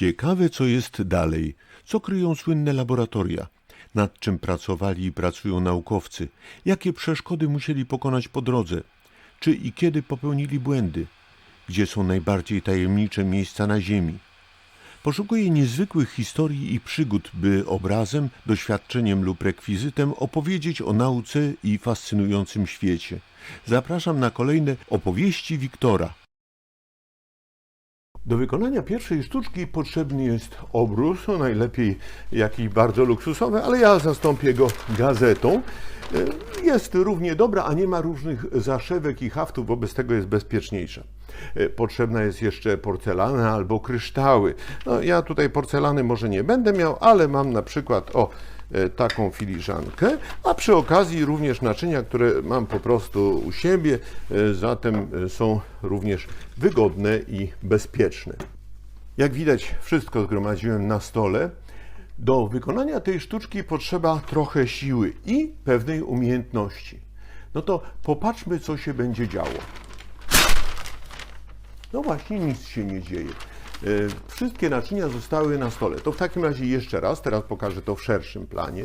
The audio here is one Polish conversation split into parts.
Ciekawe, co jest dalej, co kryją słynne laboratoria, nad czym pracowali i pracują naukowcy, jakie przeszkody musieli pokonać po drodze, czy i kiedy popełnili błędy, gdzie są najbardziej tajemnicze miejsca na Ziemi. Poszukuję niezwykłych historii i przygód, by obrazem, doświadczeniem lub rekwizytem opowiedzieć o nauce i fascynującym świecie. Zapraszam na kolejne opowieści Wiktora. Do wykonania pierwszej sztuczki potrzebny jest obrus, najlepiej jakiś bardzo luksusowy, ale ja zastąpię go gazetą. Y, Jest równie dobra, a nie ma różnych zaszewek i haftów, wobec tego jest bezpieczniejsza. Y, Potrzebna jest jeszcze porcelana albo kryształy. No, ja tutaj porcelany może nie będę miał, ale mam na przykład o taką filiżankę, a przy okazji również naczynia, które mam po prostu u siebie, y, zatem y, są również wygodne i bezpieczne. Jak widać, wszystko zgromadziłem na stole. Do wykonania tej sztuczki potrzeba trochę siły i pewnej umiejętności. No to popatrzmy, co się będzie działo. No właśnie, nic się nie dzieje. E, Wszystkie naczynia zostały na stole. To w takim razie jeszcze raz, teraz pokażę to w szerszym planie.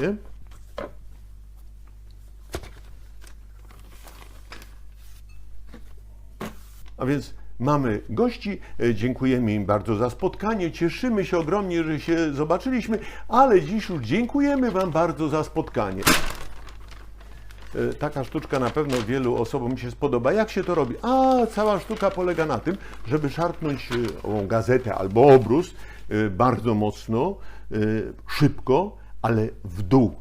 A więc mamy gości, e, dziękujemy im bardzo za spotkanie, cieszymy się ogromnie, że się zobaczyliśmy, ale dziś już dziękujemy Wam bardzo za spotkanie. E, Taka sztuczka na pewno wielu osobom się spodoba. Jak się to robi? A cała sztuka polega na tym, żeby szarpnąć e, gazetę albo obrus e, bardzo mocno, szybko, ale w dół.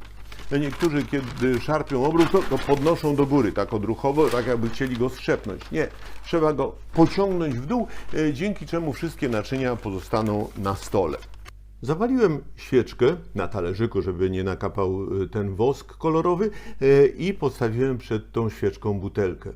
No Niektórzy, kiedy szarpią obrus, to, to podnoszą do góry, tak odruchowo, tak jakby chcieli go strzepnąć. Nie, trzeba go pociągnąć w dół, dzięki czemu wszystkie naczynia pozostaną na stole. Zawaliłem świeczkę na talerzyku, żeby nie nakapał y, ten wosk kolorowy y, i postawiłem przed tą świeczką butelkę.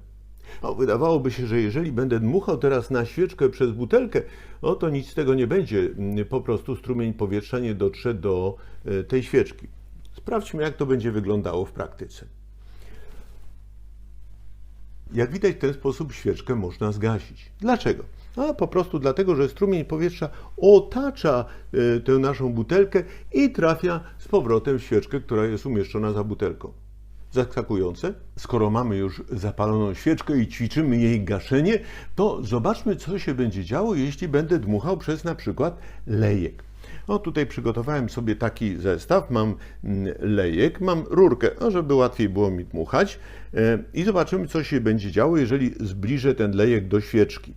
No, wydawałoby się, że jeżeli będę dmuchał teraz na świeczkę przez butelkę, no to nic z tego nie będzie. Y, Po prostu strumień powietrza nie dotrze do y, tej świeczki. Sprawdźmy, jak to będzie wyglądało w praktyce. Jak widać, w ten sposób świeczkę można zgasić. Dlaczego? A po prostu dlatego, że strumień powietrza otacza e, tę naszą butelkę i trafia z powrotem w świeczkę, która jest umieszczona za butelką. Zaskakujące, skoro mamy już zapaloną świeczkę i ćwiczymy jej gaszenie, to zobaczmy, co się będzie działo, jeśli będę dmuchał przez na przykład lejek. No tutaj przygotowałem sobie taki zestaw, mam mm, lejek, mam rurkę, no żeby łatwiej było mi dmuchać e, i zobaczymy, co się będzie działo, jeżeli zbliżę ten lejek do świeczki.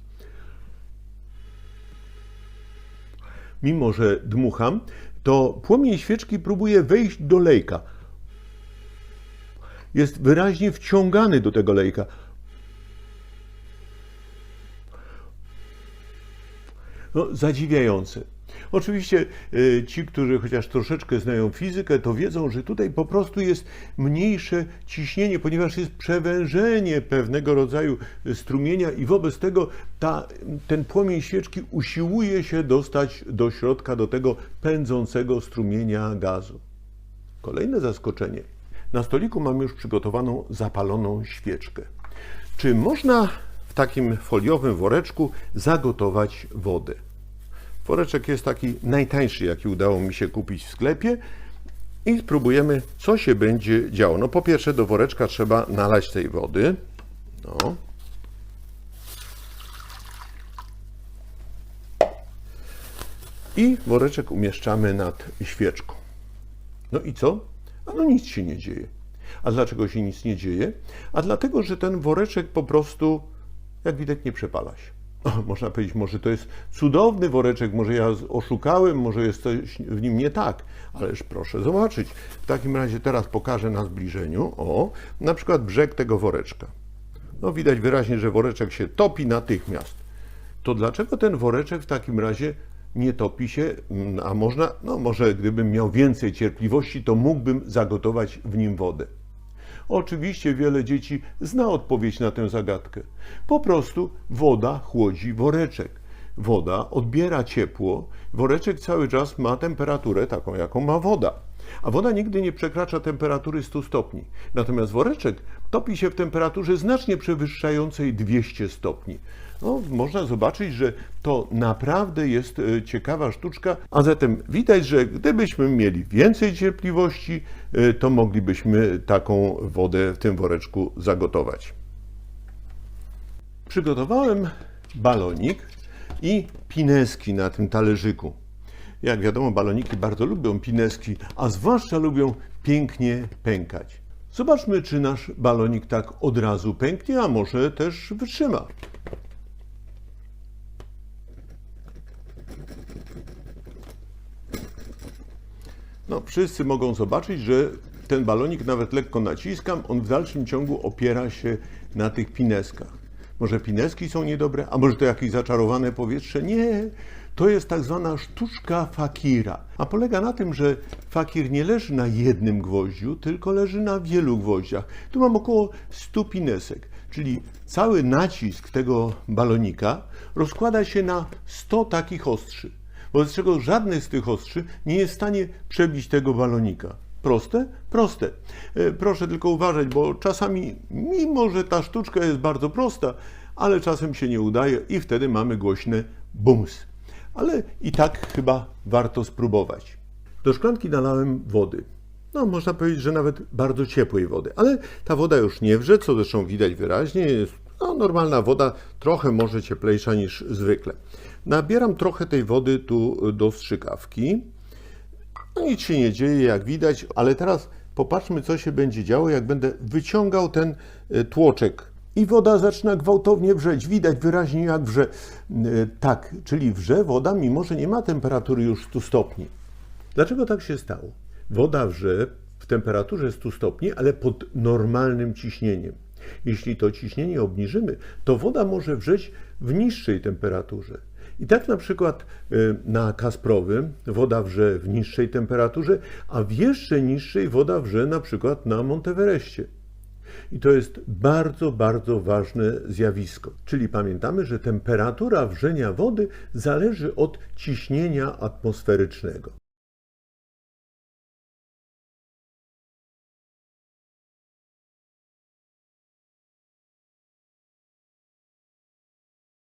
Mimo, że dmucham, to płomień świeczki próbuje wejść do lejka. Jest wyraźnie wciągany do tego lejka. No, zadziwiające. Oczywiście y, ci, którzy chociaż troszeczkę znają fizykę, to wiedzą, że tutaj po prostu jest mniejsze ciśnienie, ponieważ jest przewężenie pewnego rodzaju strumienia i wobec tego ta, ten płomień świeczki usiłuje się dostać do środka, do tego pędzącego strumienia gazu. Kolejne zaskoczenie. Na stoliku mam już przygotowaną zapaloną świeczkę. Czy można w takim foliowym woreczku zagotować wodę? Woreczek jest taki najtańszy, jaki udało mi się kupić w sklepie. I spróbujemy, co się będzie działo. No po pierwsze do woreczka trzeba nalać tej wody. No. I woreczek umieszczamy nad świeczką. No i co? A no nic się nie dzieje. A dlaczego się nic nie dzieje? A dlatego, że ten woreczek po prostu, jak widać, nie przepala się. Można powiedzieć, może to jest cudowny woreczek, może ja oszukałem, może jest coś w nim nie tak, ależ proszę zobaczyć. W takim razie teraz pokażę na zbliżeniu, o, na przykład brzeg tego woreczka. No widać wyraźnie, że woreczek się topi natychmiast. To dlaczego ten woreczek w takim razie nie topi się, Mm, a można, no może gdybym miał więcej cierpliwości, to mógłbym zagotować w nim wodę. Oczywiście wiele dzieci zna odpowiedź na tę zagadkę. Po prostu woda chłodzi woreczek. Woda odbiera ciepło, woreczek cały czas ma temperaturę taką, jaką ma woda. A woda nigdy nie przekracza temperatury 100 stopni. Natomiast woreczek topi się w temperaturze znacznie przewyższającej 200 stopni. No, można zobaczyć, że to naprawdę jest e, ciekawa sztuczka, a zatem widać, że gdybyśmy mieli więcej cierpliwości, e, to moglibyśmy taką wodę w tym woreczku zagotować. Przygotowałem balonik i pineski na tym talerzyku. Jak wiadomo, baloniki bardzo lubią pineski, a zwłaszcza lubią pięknie pękać. Zobaczmy, czy nasz balonik tak od razu pęknie, a może też wytrzyma. No, wszyscy mogą zobaczyć, że ten balonik nawet lekko naciskam, on w dalszym ciągu opiera się na tych pineskach. Może pineski są niedobre, a może to jakieś zaczarowane powietrze? Nie, to jest tak zwana sztuczka fakira. A polega na tym, że fakir nie leży na jednym gwoździu, tylko leży na wielu gwoździach. Tu mam około 100 pinesek, czyli cały nacisk tego balonika rozkłada się na 100 takich ostrzy wobec czego żadny z tych ostrzy nie jest w stanie przebić tego balonika. Proste? Proste. E, Proszę tylko uważać, bo czasami, mimo że ta sztuczka jest bardzo prosta, ale czasem się nie udaje i wtedy mamy głośne bums. Ale i tak chyba warto spróbować. Do szklanki nalałem wody. No, można powiedzieć, że nawet bardzo ciepłej wody, ale ta woda już nie wrze, co zresztą widać wyraźnie. Jest no, normalna woda, trochę może cieplejsza niż zwykle. Nabieram trochę tej wody tu do strzykawki. No nic się nie dzieje, jak widać, ale teraz popatrzmy, co się będzie działo, jak będę wyciągał ten e, tłoczek. I woda zaczyna gwałtownie wrzeć. Widać wyraźnie, jak wrze. E, Tak, czyli wrze woda, mimo że nie ma temperatury już 100 stopni. Dlaczego tak się stało? Woda wrze w temperaturze 100 stopni, ale pod normalnym ciśnieniem. Jeśli to ciśnienie obniżymy, to woda może wrzeć w niższej temperaturze. I tak na przykład y, na Kasprowym woda wrze w niższej temperaturze, a w jeszcze niższej woda wrze na przykład na Monteverestie. I to jest bardzo, bardzo ważne zjawisko. Czyli pamiętamy, że temperatura wrzenia wody zależy od ciśnienia atmosferycznego.